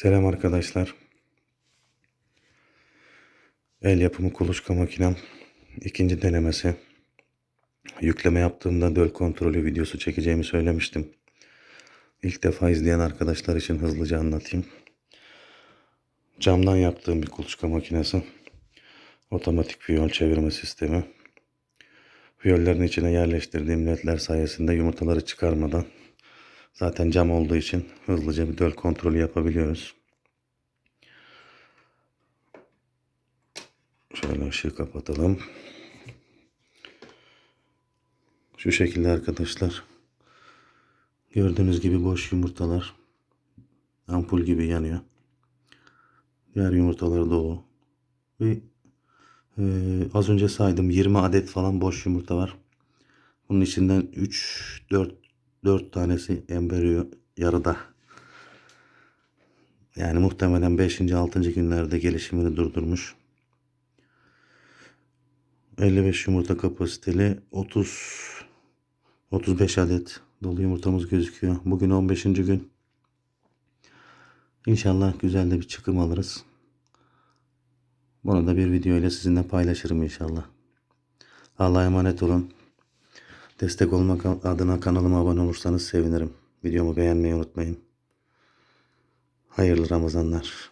Selam arkadaşlar. El yapımı kuluçka makinem ikinci denemesi. Yükleme yaptığımda döl kontrolü videosu çekeceğimi söylemiştim. İlk defa izleyen arkadaşlar için hızlıca anlatayım. Camdan yaptığım bir kuluçka makinesi. Otomatik fiyol çevirme sistemi. Fiyollerin içine yerleştirdiğim ledler sayesinde yumurtaları çıkarmadan zaten cam olduğu için hızlıca bir döl kontrolü yapabiliyoruz. Şöyle ışığı kapatalım. Şu şekilde arkadaşlar. Gördüğünüz gibi boş yumurtalar ampul gibi yanıyor. Diğer yumurtalar o. Ve e, az önce saydım 20 adet falan boş yumurta var. Bunun içinden 3 4 4 tanesi embriyo yarıda. Yani muhtemelen 5. 6. günlerde gelişimini durdurmuş. 55 yumurta kapasiteli 30 35 adet dolu yumurtamız gözüküyor. Bugün 15. gün. İnşallah güzel de bir çıkım alırız. Bunu da bir video ile sizinle paylaşırım inşallah. Allah'a emanet olun. Destek olmak adına kanalıma abone olursanız sevinirim. Videomu beğenmeyi unutmayın. Hayırlı Ramazanlar.